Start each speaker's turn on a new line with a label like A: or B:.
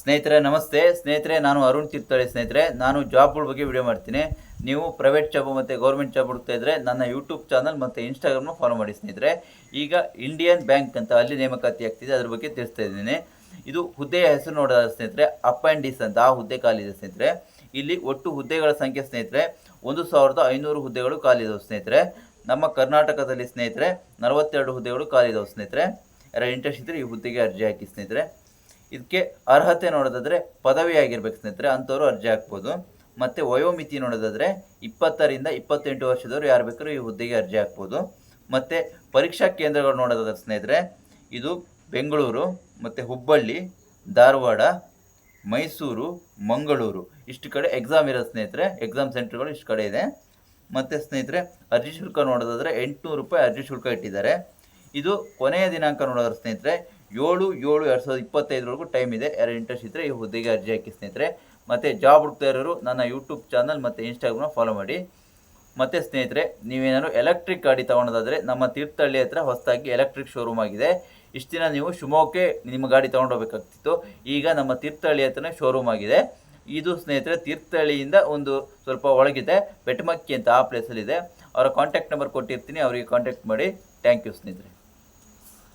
A: ಸ್ನೇಹಿತರೆ, ನಮಸ್ತೆ. ಸ್ನೇಹಿತರೆ, ನಾನು ಅರುಣ್ ತೀರ್ಥಳ್ಳಿ ಸ್ನೇಹಿತರೆ. ನಾನು ಜಾಬ್ಗಳ ಬಗ್ಗೆ ವಿಡಿಯೋ ಮಾಡ್ತೀನಿ. ನೀವು ಪ್ರೈವೇಟ್ ಜಾಬ್ ಮತ್ತು ಗೌರ್ಮೆಂಟ್ ಜಾಬ್ ಹುಡುಕ್ತಾ ಇದ್ದರೆ ನನ್ನ ಯೂಟ್ಯೂಬ್ ಚಾನಲ್ ಮತ್ತು ಇನ್ಸ್ಟಾಗ್ರಾಮ್ನ ಫಾಲೋ ಮಾಡಿ ಸ್ನೇಹಿತರೆ. ಈಗ ಇಂಡಿಯನ್ ಬ್ಯಾಂಕ್ ಅಂತ ಅಲ್ಲಿ ನೇಮಕಾತಿ ಆಗ್ತಿದೆ. ಅದ್ರ ಬಗ್ಗೆ ತಿಳಿಸ್ತಾ ಇದ್ದೀನಿ. ಇದು ಹುದ್ದೆಯ ಹೆಸರು ನೋಡೋದಾದ್ರೆ ಸ್ನೇಹಿತರೆ ಅಪೆಂಡಿಸ್ ಅಂತ ಆ ಹುದ್ದೆ ಖಾಲಿದೆ ಸ್ನೇಹಿತರೆ. ಇಲ್ಲಿ ಒಟ್ಟು ಹುದ್ದೆಗಳ ಸಂಖ್ಯೆ ಸ್ನೇಹಿತರೆ, ಒಂದು ಸಾವಿರದ ಐನೂರು ಹುದ್ದೆಗಳು ಖಾಲಿದವು ಸ್ನೇಹಿತರೆ. ನಮ್ಮ ಕರ್ನಾಟಕದಲ್ಲಿ ಸ್ನೇಹಿತರೆ, ನಲವತ್ತೆರಡು ಹುದ್ದೆಗಳು ಖಾಲಿದವು ಸ್ನೇಹಿತರೆ. ಯಾರು ಇಂಟ್ರೆಸ್ಟ್ ಇದ್ದರೆ ಈ ಹುದ್ದೆಗೆ ಅರ್ಜಿ ಹಾಕಿ ಸ್ನೇಹಿತರೆ. ಇದಕ್ಕೆ ಅರ್ಹತೆ ನೋಡೋದಾದರೆ ಪದವಿ ಆಗಿರ್ಬೇಕು ಸ್ನೇಹಿತರೆ, ಅಂಥವ್ರು ಅರ್ಜಿ ಹಾಕ್ಬೋದು. ಮತ್ತು ವಯೋಮಿತಿ ನೋಡೋದಾದರೆ ಇಪ್ಪತ್ತರಿಂದ ಇಪ್ಪತ್ತೆಂಟು ವರ್ಷದವರು ಯಾರು ಬೇಕಾದ್ರೂ ಈ ಹುದ್ದೆಗೆ ಅರ್ಜಿ ಹಾಕ್ಬೋದು. ಮತ್ತು ಪರೀಕ್ಷಾ ಕೇಂದ್ರಗಳು ನೋಡೋದಾದ್ರೆ ಸ್ನೇಹಿತರೆ, ಇದು ಬೆಂಗಳೂರು, ಮತ್ತು ಹುಬ್ಬಳ್ಳಿ, ಧಾರವಾಡ, ಮೈಸೂರು, ಮಂಗಳೂರು. ಇಷ್ಟು ಕಡೆ ಎಕ್ಸಾಮ್ ಇರೋ ಸ್ನೇಹಿತರೆ ಎಕ್ಸಾಮ್ ಸೆಂಟರ್ಗಳು ಇಷ್ಟು ಕಡೆ ಇದೆ. ಮತ್ತು ಸ್ನೇಹಿತರೆ, ಅರ್ಜಿ ಶುಲ್ಕ ನೋಡೋದಾದರೆ ಎಂಟುನೂರು ರೂಪಾಯಿ ಅರ್ಜಿ ಶುಲ್ಕ ಇಟ್ಟಿದ್ದಾರೆ. ಇದು ಕೊನೆಯ ದಿನಾಂಕ ನೋಡೋದ್ರ ಸ್ನೇಹಿತರೆ ಏಳು ಏಳು ಎರಡು ಸಾವಿರದ ಇಪ್ಪತ್ತೈದರವರೆಗೂ ಟೈಮ್ ಇದೆ. ಯಾರು ಇಂಟ್ರೆಸ್ಟ್ ಇದ್ದರೆ ಈ ಹುದ್ದೆಗೆ ಅರ್ಜಿ ಹಾಕಿ ಸ್ನೇಹಿತರೆ. ಮತ್ತು ಜಾಬ್ ಹುಡುಕ್ತಾ ಇರೋರು ನನ್ನ ಯೂಟ್ಯೂಬ್ ಚಾನಲ್ ಮತ್ತು ಇನ್ಸ್ಟಾಗ್ರಾಮ್ ಫಾಲೋ ಮಾಡಿ. ಮತ್ತು ಸ್ನೇಹಿತರೆ, ನೀವೇನಾದ್ರು ಎಲೆಕ್ಟ್ರಿಕ್ ಗಾಡಿ ತೊಗೊಳೋದಾದರೆ ನಮ್ಮ ತೀರ್ಥಹಳ್ಳಿ ಹತ್ರ ಹೊಸದಾಗಿ ಎಲೆಕ್ಟ್ರಿಕ್ ಶೋರೂಮ್ ಆಗಿದೆ. ಇಷ್ಟು ದಿನ ನೀವು ಶಿವಮೊಗ್ಗಕ್ಕೆ ನಿಮ್ಮ ಗಾಡಿ ತೊಗೊಂಡೋಗ್ಬೇಕಾಗ್ತಿತ್ತು. ಈಗ ನಮ್ಮ ತೀರ್ಥಹಳ್ಳಿ ಹತ್ರನೇ ಶೋರೂಮ್ ಆಗಿದೆ. ಇದು ಸ್ನೇಹಿತರೆ ತೀರ್ಥಹಳ್ಳಿಯಿಂದ ಒಂದು ಸ್ವಲ್ಪ ಒಳಗಿದೆ. ಬೆಟ್ಟಮಕ್ಕಿ ಅಂತ ಆ ಪ್ಲೇಸಲ್ಲಿದೆ ಅವರ ಕಾಂಟ್ಯಾಕ್ಟ್ ನಂಬರ್ ಕೊಟ್ಟಿರ್ತೀನಿ. ಅವರಿಗೆ ಕಾಂಟ್ಯಾಕ್ಟ್ ಮಾಡಿ. ಥ್ಯಾಂಕ್ ಯು ಸ್ನೇಹಿತರೆ.